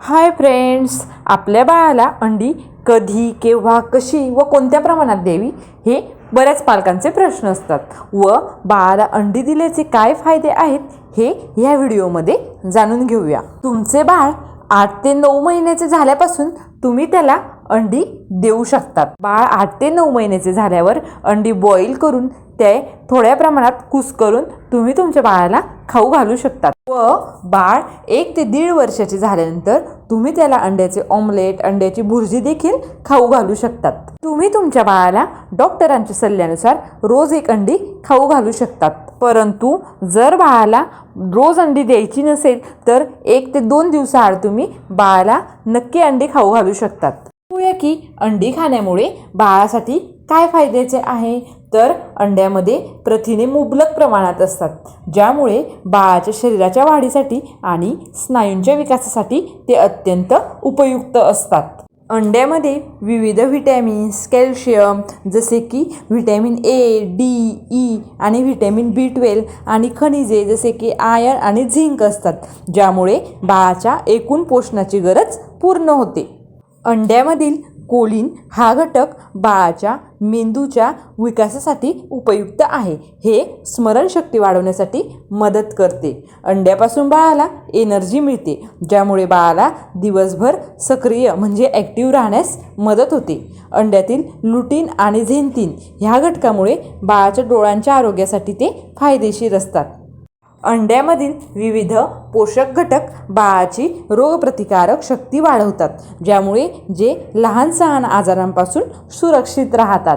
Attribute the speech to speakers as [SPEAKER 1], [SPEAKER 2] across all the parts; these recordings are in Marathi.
[SPEAKER 1] हाय फ्रेंड्स आपल्या बाळाला अंडी कधी केव्हा कशी व कोणत्या प्रमाणात द्यावी हे बऱ्याच पालकांचे प्रश्न असतात व बाळाला अंडी दिल्याचे काय फायदे आहेत हे ह्या व्हिडिओमध्ये जाणून घेऊया. तुमचे बाळ आठ ते नऊ महिन्याचे झाल्यापासून तुम्ही त्याला अंडी देऊ शकतात. बाळ आठ ते नऊ महिन्याचे झाल्यावर अंडी बॉईल करून ते थोड्या प्रमाणात कुस करून तुम्ही तुमच्या बाळाला खाऊ घालू शकतात. व बाळ एक ते दीड वर्षाचे झाल्यानंतर तुम्ही त्याला अंड्याचे ऑमलेट अंड्याची भुर्जी देखील खाऊ घालू शकतात. तुम्ही तुमच्या बाळाला डॉक्टरांच्या सल्ल्यानुसार रोज एक अंडी खाऊ घालू शकतात. परंतु जर बाळाला रोज अंडी द्यायची नसेल तर एक ते दोन दिवसाआड तुम्ही बाळाला नक्की अंडी खाऊ घालू शकतात. की अंडी खाण्यामुळे बाळासाठी काय फायद्याचे आहे? तर अंड्यामध्ये प्रथिने मुबलक प्रमाणात असतात ज्यामुळे बाळाच्या शरीराच्या वाढीसाठी आणि स्नायूंच्या विकासासाठी ते अत्यंत उपयुक्त असतात. अंड्यामध्ये विविध व्हिटॅमिन्स कॅल्शियम जसे की व्हिटॅमिन ए डी ई आणि व्हिटॅमिन बी ट्वेल्व आणि खनिजे जसे की आयर्न आणि झिंक असतात ज्यामुळे बाळाच्या एकूण पोषणाची गरज पूर्ण होते. अंड्यामधील कोलिन हा घटक बाळाच्या मेंदूच्या विकासासाठी उपयुक्त आहे. हे स्मरणशक्ती वाढवण्यासाठी मदत करते. अंड्यापासून बाळाला एनर्जी मिळते ज्यामुळे बाळाला दिवसभर सक्रिय म्हणजे ॲक्टिव्ह राहण्यास मदत होते. अंड्यातील लुटीन आणि झेंतीन ह्या घटकामुळे बाळाच्या डोळ्यांच्या आरोग्यासाठी ते फायदेशीर असतात. अंड्यामधील विविध पोषक घटक बाळाची रोगप्रतिकारक शक्ती वाढवतात ज्यामुळे जे लहान सहान आजारांपासून सुरक्षित राहतात.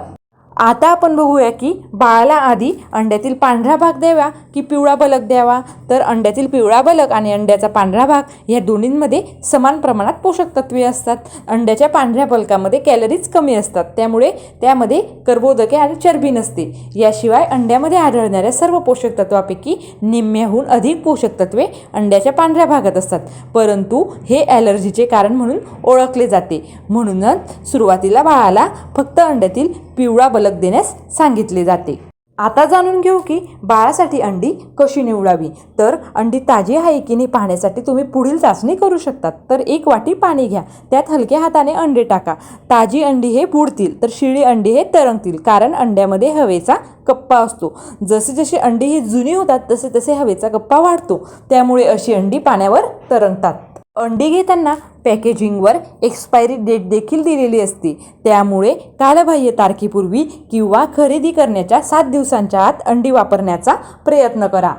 [SPEAKER 1] आता आपण बघूया की बाळाला आधी अंड्यातील पांढरा भाग द्यावा की पिवळा बलक द्यावा? तर अंड्यातील पिवळा बलक आणि अंड्याचा पांढरा भाग या दोन्हींमध्ये समान प्रमाणात पोषक तत्वे असतात. अंड्याच्या पांढऱ्या बलकामध्ये कॅलरीज कमी असतात. त्यामुळे त्यामध्ये कर्बोदके आणि चरबी नसते. याशिवाय अंड्यामध्ये आढळणाऱ्या सर्व पोषक तत्वापैकी निम्म्याहून अधिक पोषक तत्वे अंड्याच्या पांढऱ्या भागात असतात. परंतु हे ॲलर्जीचे कारण म्हणून ओळखले जाते. म्हणूनच सुरुवातीला बाळाला फक्त अंड्यातील पिवळा बलक देण्यास सांगितले जाते. आता जाणून घेऊ की बाळासाठी अंडी कशी निवडावी? तर अंडी ताजी आहे की नाही पाहण्यासाठी तुम्ही पुढील चाचणी करू शकतात. तर एक वाटी पाणी घ्या. त्यात हलक्या हाताने अंडे टाका. ताजी अंडी हे बुडतील तर शिळी अंडी हे तरंगतील कारण अंड्यामध्ये हवेचा कप्पा असतो. जसे जसे अंडी ही जुनी होतात तसे तसे हवेचा कप्पा वाढतो. त्यामुळे अशी अंडी पाण्यावर तरंगतात. अंडी घेताना पॅकेजिंगवर एक्सपायरी डेट देखील दिलेली असते. त्यामुळे कालबाह्य तारखेपूर्वी किंवा खरेदी करण्याच्या सात दिवसांच्या आत अंडी वापरण्याचा प्रयत्न करा.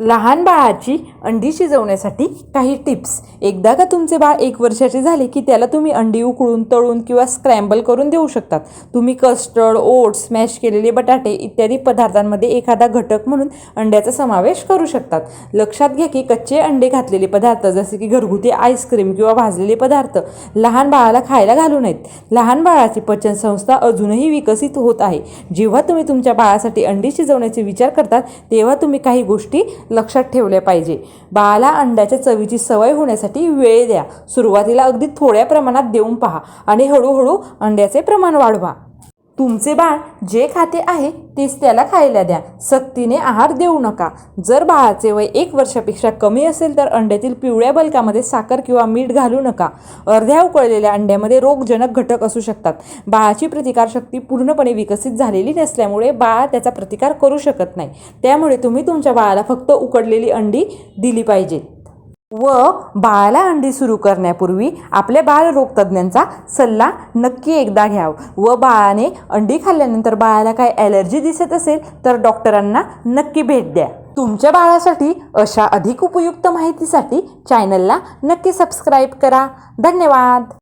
[SPEAKER 1] लहान बाळाची अंडी शिजवण्यासाठी काही टिप्स. एकदा का तुमचे बाळ एक वर्षाचे झाले की त्याला तुम्ही अंडी उकळून तळून किंवा स्क्रॅम्बल करून देऊ शकतात. तुम्ही कस्टर्ड ओट्स स्मॅश केलेले बटाटे इत्यादी पदार्थांमध्ये एखादा घटक म्हणून अंड्याचा समावेश करू शकतात. लक्षात घ्या की कच्चे अंडे घातलेले पदार्थ जसे की घरगुती आईस्क्रीम किंवा भाजलेले पदार्थ लहान बाळाला खायला घालू नयेत. लहान बाळाची पचनसंस्था अजूनही विकसित होत आहे. जेव्हा तुम्ही तुमच्या बाळासाठी अंडी शिजवण्याचे विचार करतात तेव्हा तुम्ही काही गोष्टी लक्षात ठेवल्या पाहिजे. बाळाला अंड्याच्या चवीची सवय होण्यासाठी वेळ द्या. सुरुवातीला अगदी थोड्या प्रमाणात देऊन पहा आणि हळूहळू अंड्याचे प्रमाण वाढवा. तुमचे बाळ जे खाते आहे तेच त्याला खायला द्या. सक्तीने आहार देऊ नका. जर बाळाचे वय एक वर्षापेक्षा कमी असेल तर अंड्यातील पिवळ्या बलकामध्ये साखर किंवा मीठ घालू नका. अर्ध्या उकळलेल्या अंड्यामध्ये रोगजनक घटक असू शकतात. बाळाची प्रतिकारशक्ती पूर्णपणे विकसित झालेली नसल्यामुळे बाळ त्याचा प्रतिकार करू शकत नाही. त्यामुळे तुम्ही तुमच्या बाळाला फक्त उकडलेली अंडी दिली पाहिजेत व बाळाला अंडी सुरू करण्यापूर्वी आपल्या बालरोगतज्ञांचा सल्ला नक्की एकदा घ्याव. व बाळाने अंडी खाल्ल्यानंतर बाळाला काय ॲलर्जी दिसत असेल तर डॉक्टरांना नक्की भेट द्या. तुमच्या बाळासाठी अशा अधिक उपयुक्त माहितीसाठी चॅनलला नक्की सबस्क्राईब करा. धन्यवाद.